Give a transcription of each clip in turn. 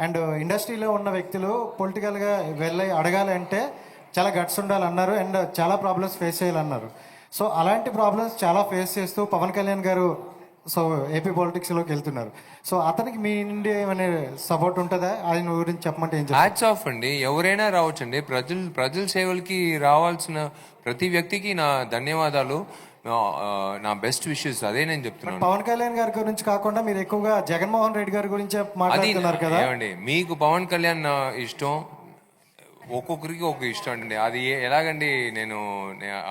And ఇండస్ట్రీలో ఉన్న వ్యక్తులు పొలిటికల్గా వెళ్ళి అడగాలంటే చాలా గట్స్ ఉండాలన్నారు అండ్ చాలా ప్రాబ్లమ్స్ ఫేస్ చేయాలన్నారు. సో అలాంటి ప్రాబ్లమ్స్ చాలా ఫేస్ చేస్తూ పవన్ కళ్యాణ్ గారు సో ఏపీ పాలిటిక్స్లోకి వెళ్తున్నారు. సో అతనికి మీ నుండి ఏమైనా సపోర్ట్ ఉంటుందా? ఆయన గురించి చెప్పమంటే ఏం హ్యాట్స్ ఆఫ్ అండి. ఎవరైనా రావచ్చండి. ప్రజలు ప్రజల సేవలకి రావాల్సిన ప్రతి వ్యక్తికి నా ధన్యవాదాలు. నా బెస్ట్ విషెస్ అదే నేను చెప్తున్నాను. పవన్ కళ్యాణ్ గారి గురించి కాకుండా మీరు ఎక్కువగా జగన్మోహన్ రెడ్డి గారి గురించే మాట్లాడుతున్నారు కదా? ఏమండి మీకు పవన్ కళ్యాణ్ ఆ, ఇష్టం? ఒక్కొక్కరికి ఒక ఇష్టం అండి. అది ఎలాగండి నేను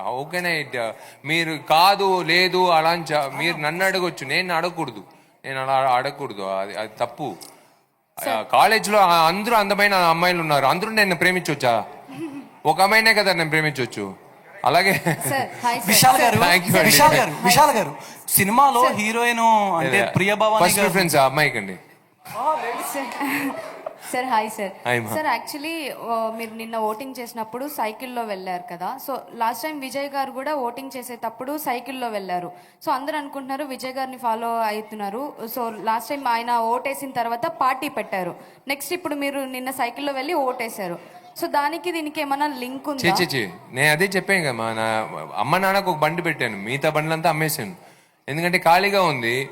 ఓకేనా మీరు కాదు లేదు అలా అని చ- మీరు నన్ను అడగొచ్చు. నేను అడగకూడదు. నేను అలా అడగకూడదు. అది అది తప్పు. కాలేజ్లో అందరూ అందమైన అమ్మాయిలు ఉన్నారు. అందరూ నేను ప్రేమించవచ్చా ఒక అమ్మాయినే కదా నేను ప్రేమించవచ్చు అలాగే. సార్ హాయ్ సార్ విశాల్ గారు. విశాల్ గారు విశాల్ గారు సినిమాలో హీరోయిన్ అంటే ప్రియభవాని ఫస్ట్ గారు. ప్రిఫరెన్స్ ఆ అమ్మాయికి అండి. Sir hi sir. Sir actually మీరు నిన్న ఓటింగ్ చేసినప్పుడు సైకిల్లో వెళ్ళారు కదా. సో లాస్ట్ టైం విజయ్ గారు కూడా ఓటింగ్ చేసేటప్పుడు సైకిల్లో వెళ్ళారు. సో అందరూ అనుకుంటున్నారు విజయ్ గారిని ఫాలో అవుతున్నారు. సో లాస్ట్ టైం ఆయన ఓటేసిన తర్వాత పార్టీ పెట్టారు. నెక్స్ట్ ఇప్పుడు మీరు నిన్న సైకిల్లో వెళ్ళి ఓటేశారు. సో దానికి దీనికి ఏమైనా లింక్ చే ఉందా చే నేను అదే చెప్పాను కదా మా నా అమ్మ నాన్నకు ఒక బండి పెట్టాను. మిగతా బండ్లంతా అమ్మేశాను. ఎందుకంటే ఖాళీగా ఉంది.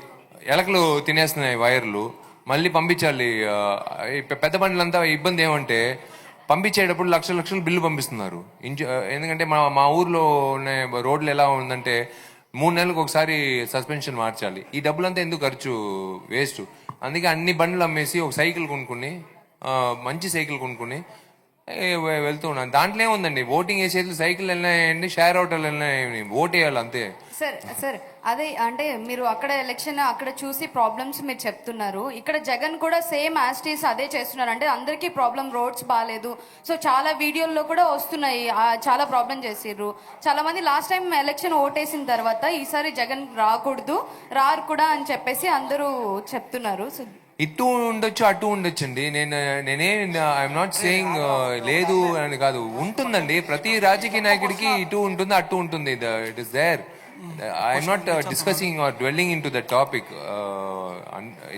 ఎలకలు తినేస్తున్నాయి వైర్లు. మళ్ళీ పంపించాలి. ఆ, ఈ పె- పెద్ద బండ్లంతా ఇబ్బంది ఏమంటే పంపించేటప్పుడు లక్షల లక్షలు బిల్లు పంపిస్తున్నారు. ఇంచు ఎందుకంటే మా మా ఊర్లో ఉన్న రోడ్లు ఎలా ఉందంటే మూడు నెలలకు ఒకసారి సస్పెన్షన్ మార్చాలి. ఈ డబ్బులంతా ఎందుకు ఖర్చు? వేస్ట్. అందుకే అన్ని బండ్లు అమ్మేసి ఒక సైకిల్ కొనుక్కుని ఆ, మంచి సైకిల్ కొనుక్కుని వెళ్తూ ఉన్నాను. దాంట్లో ఏముందండి ఓటింగ్ వేసేది సైకిల్ వెళ్ళినాయండి షేర్ ఆటోలు వెళ్ళినాయండి ఓట్ వేయాలి అంతే. సార్ సార్ అదే అంటే మీరు అక్కడ ఎలక్షన్ అక్కడ చూసి ప్రాబ్లమ్స్ మీరు చెప్తున్నారు. ఇక్కడ జగన్ కూడా సేమ్ యాస్టీస్ అదే చేస్తున్నారు. అంటే అందరికీ ప్రాబ్లం రోడ్స్ బాగాలేదు సో చాలా వీడియోల్లో కూడా వస్తున్నాయి. చాలా ప్రాబ్లం చేసిర్రు. చాలా మంది లాస్ట్ టైం ఎలక్షన్ ఓటేసిన తర్వాత ఈసారి జగన్ రాకూడదు రారు కూడా అని చెప్పేసి అందరూ చెప్తున్నారు. సో ఇటు ఉండొచ్చు అటు ఉండొచ్చండి. నేను నేనే ఐఎమ్ నాట్ సేయింగ్ లేదు అని కాదు. ఉంటుందండి. ప్రతి రాజకీయ నాయకుడికి ఇటు ఉంటుంది అటు ఉంటుంది. It is there I'm not discussing or dwelling in to the topic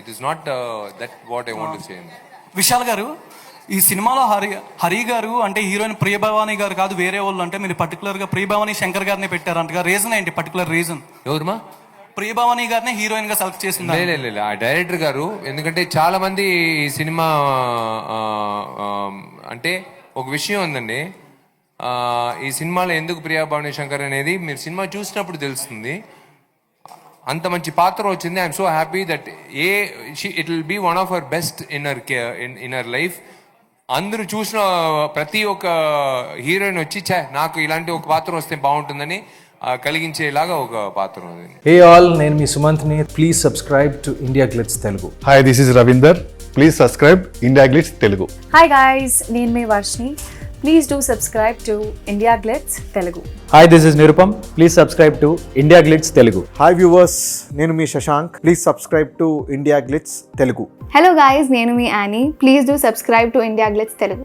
it is not that what I want say Vishal గారు ఈ సినిమాలో హరి హరి గారు అంటే హీరోయిన్ ప్రియభవాని గారు కాదు వేరే వాళ్ళు అంటే మీరు పర్టికులర్గా ప్రియభవాని శంకర్ గారిని పెట్టారంటగా. రీజన్ ఏంటి? పర్టికులర్ రీజన్ ఎవరుమా ప్రియభవాని గారిని హీరోయిన్గా సెలెక్ట్ చేసింది? లే, లే, లే, లే. ఆ డైరెక్టర్ గారు ఎందుకంటే చాలా మంది ఈ సినిమా ఆ, ఆ, అంటే ఒక విషయం ఉందండి. ఆ, ఈ సినిమాలో ఎందుకు ప్రియా భవానీ శంకర్ అనేది మీరు సినిమా చూసినప్పుడు తెలుస్తుంది. అంత మంచి పాత్ర వచ్చింది. I'm so happy that a it will be one of our best in our in our life అందరూ చూసిన ప్రతి ఒక్క హీరోయిన్ వచ్చి ఛే నాకు ఇలాంటి ఒక పాత్ర వస్తే బాగుంటుందని కలిగించేలాగా ఒక పాత్ర ఉంది హే ఆల్ నేను మీ సుమంత్ని. Please subscribe to India Glitz Telugu. Hi this is Ravinder please subscribe India Glitz Telugu hi guys నేను మీ Varshini please do subscribe to India Glitz Telugu hi this is Nirupam please subscribe to India Glitz Telugu hi viewers నేను మీ Shashank. Please subscribe to India Glitz Telugu hello guys నేను మీ Annie please do subscribe to India Glitz Telugu